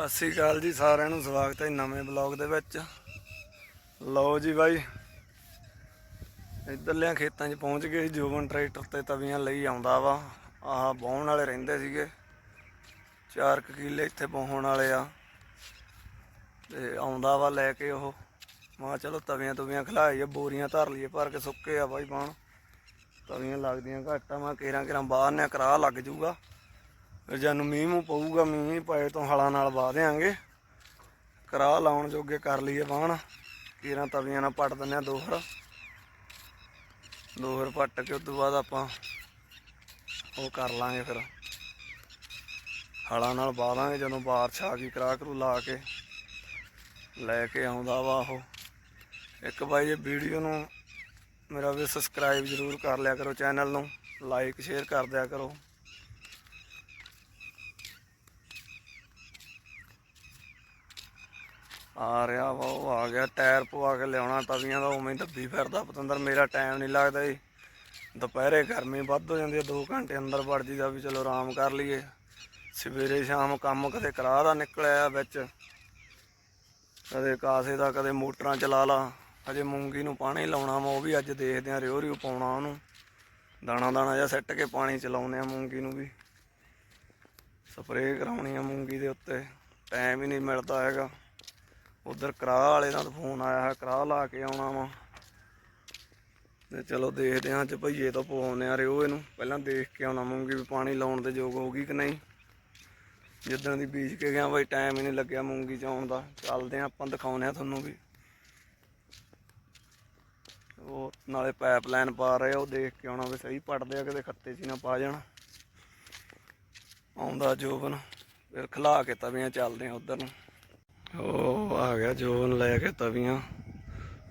ਸਤਿ ਸ੍ਰੀ ਅਕਾਲ ਜੀ, ਸਾਰਿਆਂ ਨੂੰ ਸਵਾਗਤ ਹੈ ਨਵੇਂ ਬਲੌਗ ਦੇ ਵਿੱਚ। ਲਓ ਜੀ ਬਾਈ, ਇੱਧਰਲਿਆਂ ਖੇਤਾਂ 'ਚ ਪਹੁੰਚ ਗਏ ਸੀ ਜੋਬਨ ਟਰੈਕਟਰ ਤੇ ਤਵੀਆਂ ਲਈ ਆਉਂਦਾ ਵਾ। ਆਹ ਬਾਉਣ ਵਾਲੇ ਰਹਿੰਦੇ ਸੀਗੇ। 4 ਕਿਲੇ ਇੱਥੇ ਬਾਉਣ ਵਾਲੇ ਆ। ਤੇ ਆਉਂਦਾ ਵਾ ਲੈ ਕੇ ਉਹ। ਮੈਂ ਚਲੋ ਤਵੀਆਂ ਤੁਵੀਆਂ ਖਲਾਈਏ ਬੋਰੀਆਂ ਧਰ ਲਈਏ, ਭਰ ਕੇ ਸੁੱਕੇ ਆ ਬਾਈ ਬਾਣ ਤਵੀਆਂ ਲੱਗਦੀਆਂ ਘੱਟ ਆ, ਮੈਂ ਕੇਰਾਂ ਕੇਰਾਂ ਬਾਹਰ ਨੇ ਕਰਾ ਲੱਗ ਜੂਗਾ। ਫਿਰ ਜਾਨੂੰ ਮੀਂਹ ਮੂੰਹ ਪਊਗਾ, ਮੀਂਹ ਪਏ ਤੋਂ ਹਲਾਂ ਨਾਲ ਵਾ ਦੇਾਂਗੇ ਕਰਾ ਲਾਉਣ ਜੋਗੇ ਕਰ ਲਈਏ ਬਾਣ। ਕੀਰਾਂ ਤਵੀਆਂ ਨਾਲ ਪੱਟ ਦਿੰਦੇ ਆ ਦੋਹਰ। ਦੋਹਰ ਪੱਟ ਕੇ ਉਸ ਤੋਂ ਬਾਅਦ ਆਪਾਂ ਉਹ ਕਰ ਲਾਂਗੇ ਫਿਰ। ਹਲਾਂ ਨਾਲ ਵਾ ਦਾਂਗੇ ਜਦੋਂ ਬਾਰਿਸ਼ ਆ ਗਈ ਕਰਾ ਕਰੂ ਲਾ ਕੇ। ਲੈ ਕੇ ਆਉਂਦਾ ਵਾ ਉਹ। ਇੱਕ ਬਾਈ ਜੇ ਵੀਡੀਓ ਨੂੰ ਮੇਰਾ ਵੀ ਸਬਸਕ੍ਰਾਈਬ ਜ਼ਰੂਰ ਕਰ ਲਿਆ ਕਰੋ ਚੈਨਲ ਨੂੰ। ਲਾਈਕ ਸ਼ੇਅਰ ਕਰ ਦਿਆ ਕਰੋ। ਆ ਰਿਹਾ ਵਾ, ਉਹ ਆ ਗਿਆ, ਟਾਇਰ ਪਵਾ ਕੇ ਲਿਆਉਣਾ, ਤਵੀਆਂ ਦਾ ਉਵੇਂ ਹੀ ਦੱਬੀ ਫਿਰਦਾ। ਪਤੰਦਰ, ਮੇਰਾ ਟਾਈਮ ਨਹੀਂ ਲੱਗਦਾ ਜੀ। ਦੁਪਹਿਰੇ ਗਰਮੀ ਵੱਧ ਹੋ ਜਾਂਦੀ ਹੈ 2 ਘੰਟੇ ਅੰਦਰ ਵੜ ਜੀਦਾ ਵੀ ਚਲੋ ਆਰਾਮ ਕਰ ਲਈਏ। ਸਵੇਰੇ ਸ਼ਾਮ ਕੰਮ ਕਦੇ ਕਰਾਹ ਦਾ ਨਿਕਲਿਆ ਵਿੱਚ। ਕਦੇ ਕਾਸੇ ਦਾ, ਕਦੇ ਮੋਟਰਾਂ ਚਲਾ ਲਾ। ਅਜੇ ਮੂੰਗੀ ਨੂੰ ਪਾਣੀ ਲਾਉਣਾ ਵਾ, ਉਹ ਵੀ ਅੱਜ ਦੇਖਦੇ ਆ ਰਿਓ ਰਿਓ ਪਾਉਣਾ ਉਹਨੂੰ। ਦਾਣਾ ਦਾਣਾ ਜਿਹਾ ਸੱਟ ਕੇ ਪਾਣੀ ਚਲਾਉਨੇ ਆ ਮੂੰਗੀ ਨੂੰ ਵੀ। ਸਪਰੇਅ ਕਰਾਉਣੀ ਆ ਮੂੰਗੀ ਦੇ ਉੱਤੇ। ਟਾਈਮ ਹੀ ਨਹੀਂ ਮਿਲਦਾ ਹੈਗਾ। ਉਧਰ ਕਰਾਹ ਵਾਲੇ ਦਾ ਫੋਨ ਆਇਆ ਹੈ ਕਰਾਹ ਲਾ ਕੇ ਆਉਣਾ ਵਾ। ਤੇ ਚਲੋ ਦੇਖਦੇ ਹਾਂ ਚ ਭਈਏ ਤੋਂ ਪਵਾਉਨੇ ਆ ਰਿਓ ਇਹਨੂੰ ਪਹਿਲਾਂ ਦੇਖ ਕੇ ਆਉਣਾ ਮੂੰਗੀ ਵੀ ਪਾਣੀ ਲਾਉਣ ਦੇ ਯੋਗ ਹੋਊਗੀ ਕਿ ਨਹੀਂ। ਜਿੱਦਾਂ ਦੀ ਬੀਜ ਕੇ ਗਿਆ ਬਈ ਟਾਈਮ ਹੀ ਨਹੀਂ ਲੱਗਿਆ ਮੂੰਗੀ ਚ ਆਉਣ ਦਾ। ਚੱਲਦੇ ਹਾਂ ਆਪਾਂ ਦਿਖਾਉਨੇ ਆ ਤੁਹਾਨੂੰ ਵੀ। ਉਹ ਨਾਲੇ ਪਾਈਪ ਲਾਈਨ ਪਾ ਰਹੇ ਉਹ ਦੇਖ ਕੇ ਆਉਣਾ ਵੀ ਸਹੀ ਪੜਦੇ ਆ, ਕਿਤੇ ਖੱਤੇ 'ਚ ਹੀ ਨਾ ਪਾ ਜਾਣ। ਆਉਂਦਾ ਜੋਬਨ, ਫਿਰ ਖਲਾ ਕੇ ਤਵੀਆਂ ਚੱਲਦੇ ਆ ਉਧਰ ਨੂੰ। ਉਹ ਆ ਗਿਆ ਜੋਬਨ ਲੈ ਕੇ ਤਵੀਆਂ।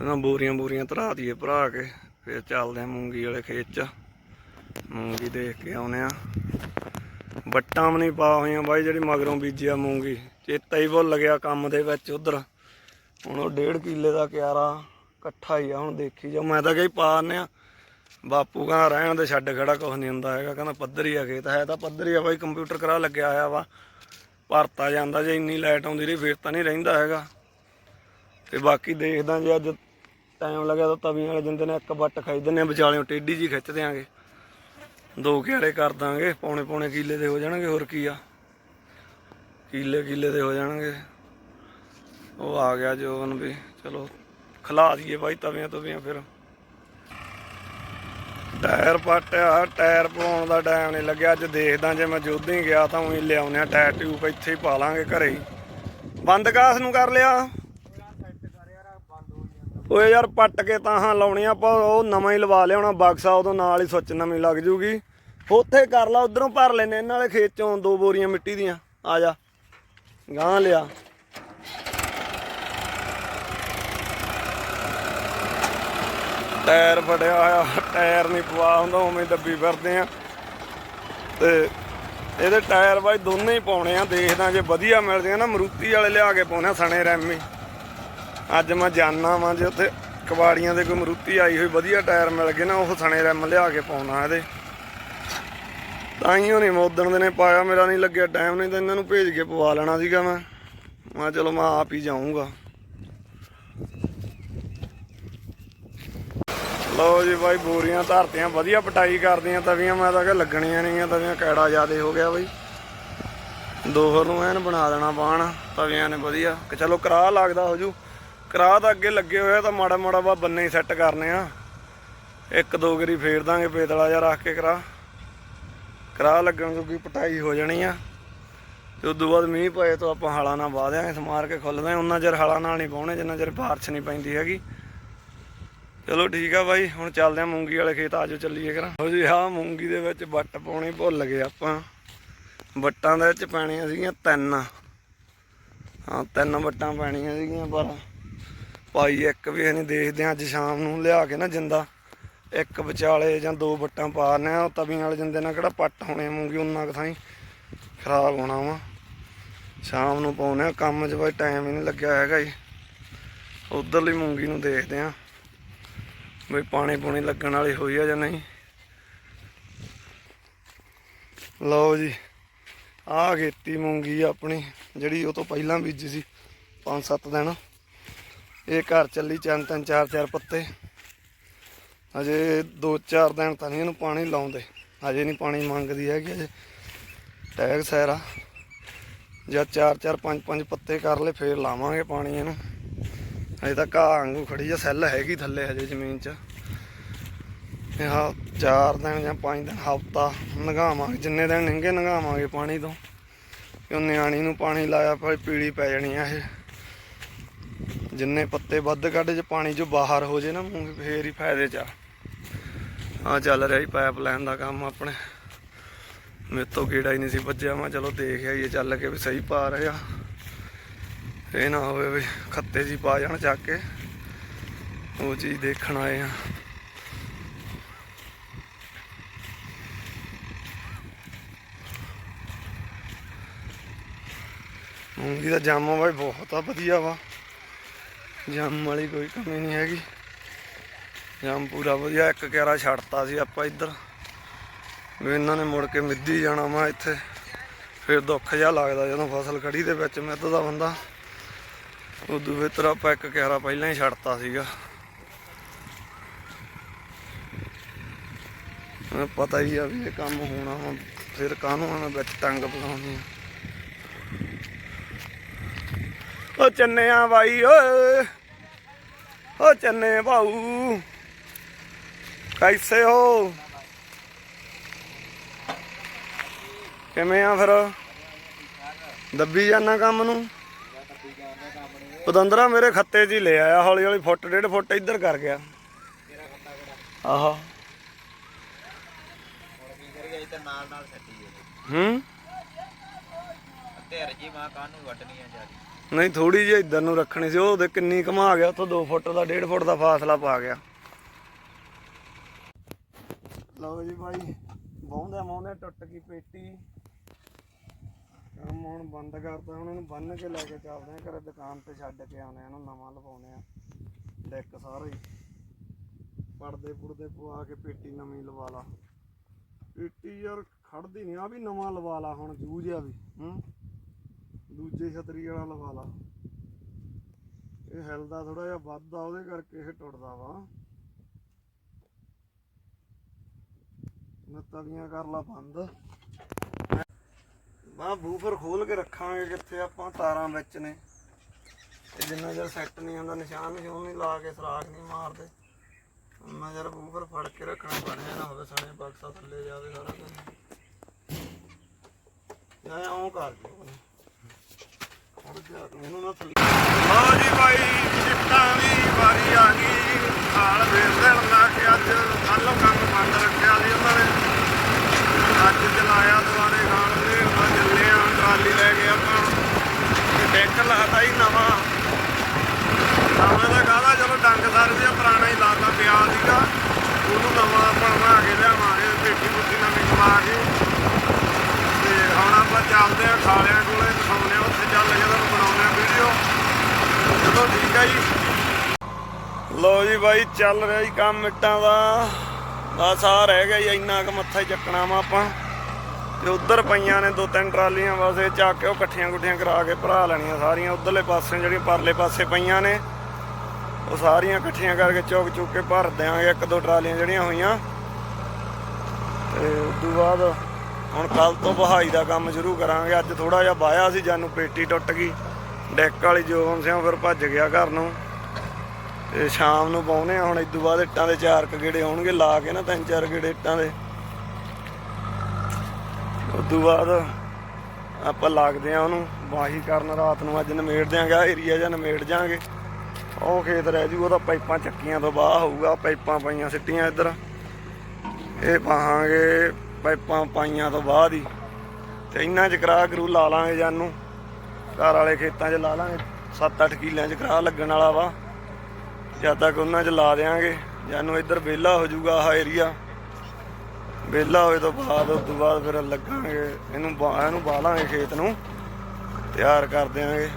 ਇਹਨਾਂ ਬੋਰੀਆਂ ਬੋਰੀਆਂ ਧਰਾ ਦਈਏ ਭਰਾ ਕੇ। ਫਿਰ ਚੱਲਦੇ ਆ ਮੂੰਗੀ ਵਾਲੇ ਖੇਤ 'ਚ। ਮੂੰਗੀ ਦੇਖ ਕੇ ਆਉਨੇ ਆ। ਵੱਟਾਂ ਵੀ ਨਹੀਂ ਪਾ ਹੋਈਆਂ ਬਾਈ ਜਿਹੜੀ ਮਗਰੋਂ ਬੀਜਿਆ ਮੂੰਗੀ। ਚੇਤਾ ਹੀ ਭੁੱਲ ਗਿਆ ਕੰਮ ਦੇ ਵਿੱਚ ਉਧਰ। ਹੁਣ ਉਹ ਡੇਢ ਕਿੱਲੇ ਦਾ ਕਿਆਰਾ ਇਕੱਠਾ ਹੀ ਆ, ਹੁਣ ਦੇਖੀ ਜਾ ਮੈਂ ਤਾਂ ਕਹੀ ਪਾ ਆਨੇ ਆ। ਬਾਪੂ ਕਹਿੰਦਾ ਰਹਿਣ ਦੇ, ਛੱਡ ਖੜਾ, ਕੁਛ ਨਹੀਂ ਹੁੰਦਾ ਹੈਗਾ। ਕਹਿੰਦਾ ਪੱਧਰ ਹੀ ਆ ਖੇਤ, ਹੈ ਤਾਂ ਪੱਧਰ ਹੀ ਆ ਬਾਈ, ਕੰਪਿਊਟਰ ਕਰਾ ਲੱਗਿਆ ਹੋਇਆ ਵਾ। ਭਰਤਾ ਜਾਂਦਾ ਜੇ ਇੰਨੀ ਲਾਈਟ ਆਉਂਦੀ ਰਹੀ, ਫਿਰ ਤਾਂ ਨਹੀਂ ਰਹਿੰਦਾ ਹੈਗਾ। ਤੇ ਬਾਕੀ ਦੇਖਦਾ ਜੇ ਅੱਜ ਟਾਈਮ ਲੱਗਿਆ ਤਾਂ ਤਵੀਆਂ ਵਾਲੇ ਦਿੰਦੇ ਨੇ ਇੱਕ ਬੱਟ ਖਾਈ ਦਿੰਦੇ ਆ ਵਿਚਾਲਿਓਂ ਟੇਢੀ ਜੀ ਖਿੱਚ ਦਿਆਂਗੇ ਦੋ ਕਿਆਰੇ ਕਰ ਦਾਂਗੇ, ਪੌਣੇ ਪੌਣੇ ਕਿੱਲੇ ਦੇ ਹੋ ਜਾਣਗੇ, ਹੋਰ ਕੀ ਆ। ਕਿੱਲੇ ਕਿੱਲੇ ਦੇ ਹੋ ਜਾਣਗੇ। ਉਹ ਆ ਗਿਆ ਜੋਨ ਵੀ, ਚਲੋ ਖਲਾ ਦਈਏ ਭਾਈ ਤਵੀਆਂ ਤਵੀਆਂ ਫਿਰ। ਟਾਇਰ ਪਟਿਆ ਟਾਇਰ ਪਵਾਉਣ ਦਾ ਟਾਈਮ ਨਹੀਂ ਲੱਗਿਆ। ਅੱਜ ਦੇਖਦਾ ਜੇ ਮੈਂ ਜੋਧੀ ਹੀ ਗਿਆ ਤਾਂ ਉਹੀ ਲਿਆਉਨੇ ਆ, ਟਾਇਰ ਟਿਊਬ ਇੱਥੇ ਹੀ ਪਾ ਲਾਂਗੇ ਘਰੇ ਬੰਦ ਕਾਸ ਨੂੰ ਕਰ ਲਿਆ। ਓਏ ਯਾਰ ਪੱਟ ਕੇ ਤਾਂ ਹਾਂ ਲਾਉਣੀ ਆ, ਆਪਾਂ ਉਹ ਨਵਾਂ ਹੀ ਲਵਾ ਲਿਆਉਣਾ, ਬਕਸਾ ਉਦੋਂ ਨਾਲ ਹੀ ਸੁੱਚ ਨਵੀਂ ਲੱਗ ਜੂਗੀ। ਉੱਥੇ ਕਰ ਲਾ, ਉਧਰੋਂ ਭਰ ਲੈਨੇ ਇਹਨਾਂ ਵਾਲੇ ਖੇਤ ਚੋਂ ਦੋ ਬੋਰੀਆਂ ਮਿੱਟੀ ਦੀਆਂ। ਆ ਜਾ। ਗਾਂ ਲਿਆ। ਟਾਇਰ ਫਟਿਆ ਹੋਇਆ, ਟਾਇਰ ਨਹੀਂ ਪਵਾ ਹੁੰਦਾ, ਉਵੇਂ ਦੱਬੀ ਫਿਰਦੇ ਆ। ਤੇ ਇਹਦੇ ਟਾਇਰ ਬਾਈ ਦੋਨੇ ਹੀ ਪਾਉਣੇ ਆ, ਦੇਖਦਾ ਜੇ ਵਧੀਆ ਮਿਲਦੇ ਆ ਨਾ, ਮਰੂਤੀ ਵਾਲੇ ਲਿਆ ਕੇ ਪਾਉਣੇ ਆ, ਸਣੇ ਰੈਮੀ। ਅੱਜ ਮੈਂ ਜਾਣਾ ਵਾਂ ਜੇ ਉੱਥੇ, ਕਬਾੜੀਆਂ ਦੇ ਕੋਈ ਮਰੂਤੀ ਆਈ ਹੋਈ, ਵਧੀਆ ਟਾਇਰ ਮਿਲ ਗਏ ਨਾ, ਉਹ ਸਣੇ ਰੈਮ ਲਿਆ ਕੇ ਪਾਉਣਾ ਇਹਦੇ। ਤਾਂ ਹੀ ਉਹਨੇ ਮੋਦਣ ਦੇ ਨੇ ਪਾਇਆ, ਮੇਰਾ ਨਹੀਂ ਲੱਗਿਆ ਟਾਈਮ ਨਹੀਂ ਤਾਂ ਇਹਨਾਂ ਨੂੰ ਭੇਜ ਕੇ ਪਵਾ ਲੈਣਾ ਸੀਗਾ ਮੈਂ। ਮੈਂ ਚਲੋ ਮੈਂ ਆਪ ਹੀ ਜਾਊਂਗਾ। ਲਓ ਜੀ ਬਾਈ, ਬੋਰੀਆਂ ਧਰਤੀਆਂ, ਵਧੀਆ ਪਟਾਈ ਕਰਦੀਆਂ, ਤਵੀਆਂ ਮੈਂ ਤਾਂ ਕਿ ਲੱਗਣੀਆਂ ਨਹੀਂਆਂ ਤਵੀਆਂ ਕੈੜਾ ਜ਼ਿਆਦੇ ਹੋ ਗਿਆ ਬਾਈ। ਦੋਹਰ ਨੂੰ ਐਨ ਬਣਾ ਦੇਣਾ ਬਾਣ, ਤਵੀਆਂ ਨੇ ਵਧੀਆ। ਕਿ ਚਲੋ ਕਰਾਹ ਲੱਗਦਾ ਹੋ ਜੂ। ਕਰਾਹ ਤਾਂ ਅੱਗੇ ਲੱਗੇ ਹੋਇਆ ਤਾਂ ਮਾੜਾ ਮਾੜਾ ਬਾ ਬੰਨੇ ਹੀ ਸੈੱਟ ਕਰਨੇ ਆ। ਇੱਕ ਦੋ ਗਰੀ ਫੇਰ ਦਾਂਗੇ, ਪੇਤਲਾ ਜਿਹਾ ਰੱਖ ਕੇ ਕਰਾਹ। ਕਰਾਹ ਲੱਗਣ ਤੋਂ ਜੋਗੀ ਪਟਾਈ ਹੋ ਜਾਣੀ ਆ। ਤੇ ਉਦੋਂ ਬਾਅਦ ਮੀਂਹ ਪਏ ਤੋਂ ਆਪਾਂ ਹਲਾਂ ਨਾਲ ਵਾਹ ਇਸ ਮਾਰ ਕੇ ਖੁੱਲਦੇ ਆ। ਉਹਨਾਂ ਚਿਰ ਹਲਾਂ ਨਾਲ ਨਹੀਂ ਪਾਉਣੇ ਜਿੰਨਾ ਚਿਰ ਬਾਰਿਸ਼ ਨਹੀਂ ਪੈਂਦੀ ਹੈਗੀ। ਚਲੋ ਠੀਕ ਆ ਬਾਈ, ਹੁਣ ਚੱਲਦੇ ਆ ਮੂੰਗੀ ਵਾਲੇ ਖੇਤ ਆਜੋ ਚੱਲੀਏ ਕਰਾਂ ਹੋ ਜੀ ਹਾਂ ਮੂੰਗੀ ਦੇ ਵਿੱਚ ਵੱਟ ਪਾਉਣੀ ਭੁੱਲ ਗਏ ਆਪਾਂ। ਵੱਟਾਂ ਦੇ ਵਿੱਚ ਪੈਣੀਆਂ ਸੀਗੀਆਂ ਤਿੰਨ। ਹਾਂ, ਤਿੰਨ ਵੱਟਾਂ ਪੈਣੀਆਂ ਸੀਗੀਆਂ, ਪਰ ਭਾਈ ਇੱਕ ਵੀ ਨਹੀਂ ਦੇਖਦੇ ਆ ਅੱਜ ਸ਼ਾਮ ਨੂੰ ਲਿਆ ਕੇ ਨਾ ਜਿੰਦਾ। ਇੱਕ ਵਿਚਾਲੇ ਜਾਂ ਦੋ ਵੱਟਾਂ ਪਾਰਨੇ ਆ ਤਵੀਆਂ ਵਾਲੇ ਜਿੰਦੇ ਨਾਲ ਕਿਹੜਾ ਪੱਟ ਹੋਣੇ ਮੂੰਗੀ, ਉਹਨਾਂ ਕੁ ਥਾਈ ਖਰਾਬ ਹੋਣਾ ਵਾ। ਸ਼ਾਮ ਨੂੰ ਪਾਉਨੇ ਆ, ਕੰਮ 'ਚ ਬਾਈ ਟਾਈਮ ਹੀ ਨਹੀਂ ਲੱਗਿਆ ਹੈਗਾ ਜੀ। ਉਧਰਲੀ ਮੂੰਗੀ ਨੂੰ ਦੇਖਦੇ ਆ। ਵੀ ਪਾਣੀ ਪੂਣੀ ਲੱਗਣ ਵਾਲੀ ਹੋਈ ਆ ਜਾਂ ਨਹੀਂ। ਲਓ ਜੀ, ਆਹ ਖੇਤੀ ਮੂੰਗੀ ਆਪਣੀ, ਜਿਹੜੀ ਉਹ ਤੋਂ ਪਹਿਲਾਂ ਬੀਜੀ ਸੀ 5-7 ਦਿਨ। ਇਹ ਘਰ ਚੱਲੀ ਚੰਨ ਤਿੰਨ, ਚਾਰ ਚਾਰ ਪੱਤੇ। ਅਜੇ 2-4 ਦਿਨ ਤਾਂ ਨਹੀਂ ਇਹਨੂੰ ਪਾਣੀ ਲਾਉਂਦੇ। ਅਜੇ ਨਹੀਂ ਪਾਣੀ ਮੰਗਦੀ ਹੈਗੀ ਅਜੇ ਟੈਗ ਸੈਰਾ। ਜਾਂ 4-4 5-5 ਪੱਤੇ ਕਰ ਲੈ ਫੇਰ ਲਾਵਾਂਗੇ ਪਾਣੀ ਇਹਨੂੰ। ਅਜੇ ਤਾਂ ਘਾਹ ਵਾਂਗੂ ਖੜੀ ਆ, ਸੈੱਲ ਹੈਗੀ ਥੱਲੇ ਹਜੇ ਜ਼ਮੀਨ 'ਚ। ਇਹ ਹਾਂ ਚਾਰ ਦਿਨ ਜਾਂ ਪੰਜ ਦਿਨ, ਹਫਤਾ ਨਗਾਵਾਂਗੇ, ਜਿੰਨੇ ਦਿਨ ਨਿੰਗੇ ਨਗਾਵਾਂਗੇ ਪਾਣੀ ਤੋਂ। ਕਿਉਂ ਨਿਆਣੀ ਨੂੰ ਪਾਣੀ ਲਾਇਆ ਭਾਈ, ਪੀਲੀ ਪੈ ਜਾਣੀ ਆ ਇਹ। ਜਿੰਨੇ ਪੱਤੇ ਵੱਧ ਕੱਢ ਜੇ ਪਾਣੀ ਚੋਂ ਬਾਹਰ ਹੋ ਜੇ ਨਾ ਮੂੰਗੀ ਫੇਰ ਹੀ ਫਾਇਦੇ ਚ ਆ। ਚੱਲ ਰਿਹਾ ਜੀ ਪਾਈਪ ਲਾਈਨ ਦਾ ਕੰਮ ਆਪਣੇ। ਮੇਰੇ ਤੋਂ ਕੀੜਾ ਹੀ ਨਹੀਂ ਸੀ ਵੱਜਿਆ, ਮੈਂ ਚਲੋ ਦੇਖ ਆਈਏ, ਚੱਲ ਕੇ ਵੀ ਸਹੀ ਪਾ ਰਿਹਾ ਇਹ ਨਾ ਹੋਵੇ ਵੀ ਖੱਤੇ ਜੀ ਪਾ ਜਾਣ ਚੱਕ ਕੇ। ਉਹ ਚੀਜ਼ ਦੇਖਣ ਆਏ ਆ। ਮੂੰਗੀ ਦਾ ਜੰਮ ਵਾ ਬਹੁਤ ਆ, ਵਧੀਆ ਵਾ। ਜੰਮ ਵਾਲੀ ਕੋਈ ਕਮੀ ਨਹੀਂ ਹੈਗੀ। ਜੰਮ ਪੂਰਾ ਵਧੀਆ, ਇੱਕ ਕਿਆਰਾ ਛੱਡਤਾ ਸੀ ਆਪਾਂ ਇੱਧਰ। ਵੀ ਇਹਨਾਂ ਨੇ ਮੁੜ ਕੇ ਮਿੱਧੀ ਜਾਣਾ ਵਾ ਇੱਥੇ। ਫਿਰ ਦੁੱਖ ਜਿਹਾ ਲੱਗਦਾ ਜਦੋਂ ਫਸਲ ਖੜੀ ਦੇ ਵਿੱਚ ਮਿੱਧਦਾ ਬੰਦਾ। ਉਦੋਂ ਬਿਹਤਰ ਆਪਾਂ ਇੱਕ ਕਿਆਰਾ ਪਹਿਲਾਂ ਹੀ ਛੱਡਤਾ ਸੀਗਾ। ਮੈਨੂੰ ਪਤਾ ਹੀ ਆ ਵੀ ਇਹ ਕੰਮ ਹੋਣਾ ਵਾ ਫਿਰ ਕਾਹਨੂੰ ਹੁਣ ਵਿੱਚ ਟੰਗ ਪਸਾਉਣੀ ਆ। ਓ ਚੰਨਿਆ ਬਾਈ, ਓਏ। ਓ ਚੰਨੇ ਭਾਊ। ਕੈਸੇ ਹੋ? ਕਿਵੇਂ ਆ ਫਿਰ? ਦੱਬੀ ਜਾਣਾ ਕੰਮ ਨੂੰ? ਪਤੰਦਰਾ ਮੇਰੇ ਖੱਤੇ 'ਚ ਹੀ ਲੈ ਆਇਆ ਹੌਲੀ ਹੌਲੀ ਫੁੱਟ ਡੇਢ ਫੁੱਟ ਇੱਧਰ ਕਰ ਗਿਆ। ਆਹਾ। ਨਾਲ ਨਾਲ ਛੱਡੀ ਜੇ ਹੂੰ ਧਿਰ ਜੀ ਮਾਂ ਕਾਹਨੂੰ ਵੱਢਣੀ ਆ ਜਿਆਦੀ। ਨਹੀਂ ਥੋੜੀ ਜਿਹੀ ਇੱਧਰ ਨੂੰ ਰੱਖਣੀ ਸੀ ਉਹ ਦੇ ਕਿੰਨੀ ਘਮਾ ਗਿਆ ਉੱਥੋਂ 2 ਫੁੱਟ ਦਾ 1.5 ਫੁੱਟ ਦਾ ਫਾਸਲਾ ਪਾ ਗਿਆ। ਲਓ ਜੀ ਭਾਈ ਬਹੁੰਦੇ ਮੌਂਦੇ ਟੁੱਟ ਗਈ ਪੇਟੀ। ਕੰਮ ਹੁਣ ਬੰਦ ਕਰਤਾ, ਹੁਣ ਇਹਨੂੰ ਬੰਨ ਕੇ ਲੈ ਕੇ ਚੱਲਦੇ ਆ, ਘਰੇ ਦੁਕਾਨ ਤੇ ਛੱਡ ਕੇ ਆਉਣੇ ਆ ਇਹਨੂੰ ਨਵਾਂ ਲਵਾਉਣੇ ਆ। ਡੈਕ ਸਾਰਾ ਹੀ। ਪਰਦੇ ਪੁਰਦੇ ਪਵਾ ਕੇ ਪੇਟੀ ਨਵੀਂ ਲਵਾ ਲਾ। ਪੇਟੀ ਯਾਰ ਖੜਦੀ ਨਹੀਂ ਆ ਵੀ ਨਵਾਂ ਲਵਾ ਲਾ, ਹੁਣ ਜੂਝ ਆ ਵੀ, ਹੂੰ? ਦੂਜੇ ਛਤਰੀ ਵਾਲਾ ਲਵਾ ਲਾ। ਇਹ ਹਿਲਦਾ ਥੋੜਾ ਜਿਹਾ ਵੱਧਦਾ ਉਹਦੇ ਕਰਕੇ ਇਹ ਟੁੱਟਦਾ ਵਾ। ਨਤਵੀਆਂ ਕਰ ਲਾ ਬੰਦ। ਬਾ ਬੂਫਰ ਖੋਲ ਕੇ ਰੱਖਾਂਗੇ ਕਿੱਥੇ ਆਪਾਂ ਤਾਰਾਂ ਵਿੱਚ ਨੇ। ਤੇ ਜਿੰਨਾ ਚਿਰ ਸੈੱਟ ਨਹੀਂ ਆਉਂਦਾ ਨਿਸ਼ਾਨ ਨਿਸ਼ਾਨ ਨਹੀਂ ਲਾ ਕੇ ਸਰਾਖ ਨਹੀਂ ਮਾਰਦੇ। ਮੈਂ ਜਰ ਬੂਫਰ ਫੜ ਕੇ ਰੱਖਣਾ ਬਣਿਆ ਨਾ ਹੋਵੇ ਸਣੇ ਬਕਸਾ ਥੱਲੇ ਜਾਵੇ ਸਾਰਾ ਕੁਝ ਜਾਂ ਆਉਂ ਕਰ ਦਿਓ ਖੜ ਜਾ ਤੂੰ ਨਾ ਥੱਲੇ ਲਓ ਜੀ ਭਾਈ ਚਿੱਟਾਂ ਦੀ ਵਾਰੀ ਆ ਗਈ। ਹਾਲ ਫੇਰ ਦੇਣ ਲਾ ਅੱਜ ਕੱਲੋਂ ਕੰਮ ਬੰਦ ਰੱਖਿਆ ਸੀ ਉਹਨਾਂ ਨੇ ਅੱਜ ਚਲਾਇਆ ਦੁਆਰੇ ਖਾਣ ਦੇ ਉਹਨਾਂ ਚੱਲੇ ਆ ਟਰਾਲੀ ਲੈ ਕੇ ਆਪਾਂ ਤੇ ਡੈਕ ਲਾਤਾ ਹੀ ਨਵਾਂ ਨਵਾਂ ਦਾ ਕਾਹਦਾ ਚਲੋ ਡੰਗ ਸਾਰੇ ਜਿਹਾ ਪੁਰਾਣਾ ਹੀ ਲਾਤਾ ਪਿਆ ਸੀਗਾ ਉਹਨੂੰ ਨਵਾਂ ਬਣਵਾ ਕੇ ਲਿਆਵਾਂਗੇ ਪੇਟੀ ਪੁੱਟੀ ਨਵੀਂ ਕਮਾ ਕੇ ਤੇ ਹੁਣ ਆਪਾਂ ਚੱਲਦੇ ਆ ਖਾਲਿਆਂ ਕੋਲੇ ਦਿਖਾਉਂਦੇ ਆ ਉੱਥੇ ਚੱਲ ਕੇ ਤੁਹਾਨੂੰ ਬਣਾਉਂਦੇ ਆ ਵੀਡੀਓ ਚਲੋ ਠੀਕ ਆ ਜੀ ਬਾਈ, ਚੱਲ ਰਿਹਾ ਜੀ ਕੰਮ ਇੱਟਾਂ ਦਾ। ਬਸ ਆ ਰਹਿ ਗਿਆ ਜੀ, ਇੰਨਾ ਕੁ ਮੱਥਾ ਹੀ ਚੱਕਣਾ ਵਾ ਆਪਾਂ। ਤੇ ਉਧਰ ਪਈਆਂ ਨੇ ਦੋ ਤਿੰਨ ਟਰਾਲੀਆਂ, ਬਸ ਇਹ ਚੱਕ ਕੇ ਉਹ ਇਕੱਠੀਆਂ ਗੁੱਠੀਆਂ ਕਰਾ ਕੇ ਭਰਾ ਲੈਣੀਆਂ ਸਾਰੀਆਂ। ਉਧਰਲੇ ਪਾਸੇ ਜਿਹੜੀਆਂ ਪਰਲੇ ਪਾਸੇ ਪਈਆਂ ਨੇ, ਉਹ ਸਾਰੀਆਂ ਇਕੱਠੀਆਂ ਕਰਕੇ ਚੁੱਕ ਚੁੱਕ ਕੇ ਭਰ ਦਿਆਂਗੇ, ਇੱਕ ਦੋ ਟਰਾਲੀਆਂ ਜਿਹੜੀਆਂ ਹੋਈਆਂ। ਤੇ ਉਸ ਤੋਂ ਬਾਅਦ ਹੁਣ ਕੱਲ ਤੋਂ ਬਹਾਈ ਦਾ ਕੰਮ ਸ਼ੁਰੂ ਕਰਾਂਗੇ। ਅੱਜ ਥੋੜਾ ਜਿਹਾ ਬਾਇਆ ਸੀ, ਜਾਨੂੰ ਪੇਟੀ ਟੁੱਟ ਗਈ। ਡੈਕ ਵਾਲੀ ਜੋਗਮ ਸਿਆਂ ਫਿਰ ਭੱਜ ਗਿਆ ਘਰ ਨੂੰ। ਸ਼ਾਮ ਨੂੰ ਪਾਉਨੇ ਆ, ਹੁਣ ਇਸ ਤੋਂ ਬਾਅਦ ਇੱਟਾਂ ਦੇ ਚਾਰ ਕੁ ਗੇੜੇ ਆਉਣਗੇ, ਲਾ ਕੇ ਨਾ ਤਿੰਨ ਚਾਰ ਗੇੜੇ ਇੱਟਾਂ ਦੇ। ਉਸ ਤੋਂ ਬਾਅਦ ਆਪਾਂ ਲੱਗਦੇ ਆ ਉਹਨੂੰ, ਵਾਹੀ ਕਰਨ ਰਾਤ ਨੂੰ ਅੱਜ ਨਿਮੇੜ ਦਿਆਂਗੇ ਆ ਏਰੀਆ ਜਾਂ ਨਿਮੇੜ ਜਾਾਂਗੇ। ਉਹ ਖੇਤ ਰਹਿ ਜੂ, ਉਹਦਾ ਪਾਈਪਾਂ ਚੱਕੀਆਂ ਤੋਂ ਬਾਹ ਹੋਊਗਾ, ਪਾਈਪਾਂ ਪਾਈਆਂ ਸਿੱਟੀਆਂ ਇੱਧਰ। ਇਹ ਪਾਹਾਂਗੇ ਪਾਈਪਾਂ ਪਾਈਆਂ ਤੋਂ ਬਾਅਦ ਹੀ। ਤੇ ਇੰਨਾ ਚ ਕਰਾ ਕਰੂ ਲਾ ਲਾਂਗੇ ਜਾਨੂੰ। ਘਰ ਵਾਲੇ ਖੇਤਾਂ 'ਚ ਲਾ ਲਾਂਗੇ 7-8 ਕਿੱਲਿਆਂ 'ਚ ਕਰਾ ਲੱਗਣ ਵਾਲਾ ਵਾ। ਜਦ ਤੱਕ ਉਹਨਾਂ 'ਚ ਲਾ ਦੇਾਂਗੇ ਜਾਨੂੰ ਇੱਧਰ ਵਿਹਲਾ ਹੋ ਜਾਊਗਾ ਆਹ ਏਰੀਆ ਵਿਹਲਾ ਹੋਏ ਤੋਂ ਬਾਅਦ, ਉਸ ਤੋਂ ਬਾਅਦ ਫਿਰ ਲੱਗਾਂਗੇ, ਇਹਨੂੰ ਇਹਨੂੰ ਬਾਲਾਂਗੇ ਖੇਤ ਨੂੰ, ਤਿਆਰ ਕਰ ਦਿਆਂਗੇ।